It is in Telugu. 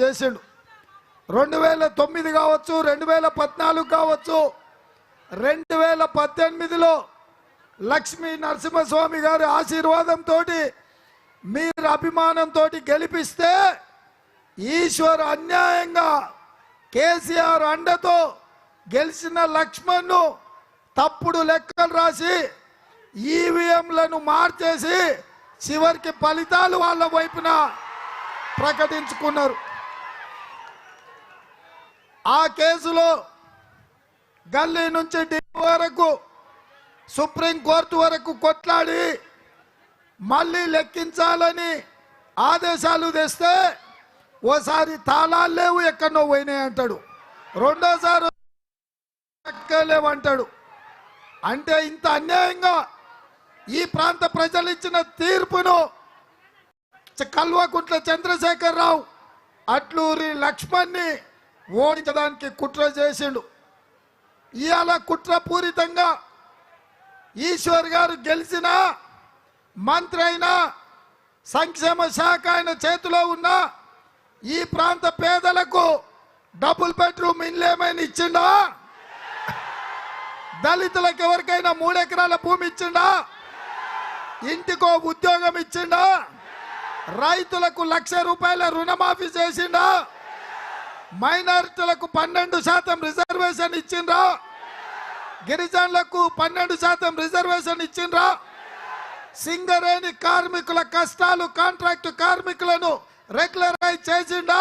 చేసిండు. రెండు వేల తొమ్మిది కావచ్చు రెండు వేల పద్నాలుగు కావచ్చు రెండు వేల పద్దెనిమిదిలో లక్ష్మీ నరసింహస్వామి గారి ఆశీర్వాదంతో మీరు అభిమానంతో గెలిపిస్తే ఈశ్వర్ అన్యాయంగా కేసీఆర్ అండతో గెలిచిన లక్ష్మణ్ను తప్పుడు లెక్కలు రాసి ఈవీఎంలను మార్చేసి చివరికి ఫలితాలు వాళ్ళ వైపున ప్రకటించుకున్నారు. ఆ కేసులో గల్లీ నుంచి ఢిల్లీ వరకు సుప్రీంకోర్టు వరకు కొట్లాడి మళ్ళీ లెక్కించాలని ఆదేశాలు తెస్తే ఓసారి తాళాలు లేవు ఎక్కడో పోయినాయి అంటాడు. రెండోసారి లేవంటాడు అంటే ఇంత అన్యాయంగా ఈ ప్రాంత ప్రజలు ఇచ్చిన తీర్పును కల్వకుంట్ల కల్వకుంట్ల చంద్రశేఖరరావు అట్లూరి లక్ష్మణ్ని ఓడించడానికి కుట్ర చేసిండు. ఇవాళ కుట్రపూరితంగా ఈశ్వర్ గారు గెలిచిన మంత్రి అయినా సంక్షేమ శాఖ ఆయన చేతిలో ఉన్న ఈ ప్రాంత పేదలకు డబుల్ బెడ్రూమ్ ఇల్లు ఏమైనా ఇచ్చిండా? దళితులకు ఎవరికైనా మూడెకరాల భూమి ఇచ్చిండా? ఇంటికో ఉద్యోగం ఇచ్చిండా? రైతులకు లక్ష రూపాయల రుణమాఫీ చేసిండా? మైనారిటీలకు పన్నెండు శాతం రిజర్వేషన్ ఇచ్చిండ్రా? గిరిజనులకు పన్నెండు శాతం రిజర్వేషన్ ఇచ్చిండ్రా? సింగరేణి కార్మికుల కష్టాలు కాంట్రాక్ట్ కార్మికులను రెగ్యులరైజ్ చేసిండా?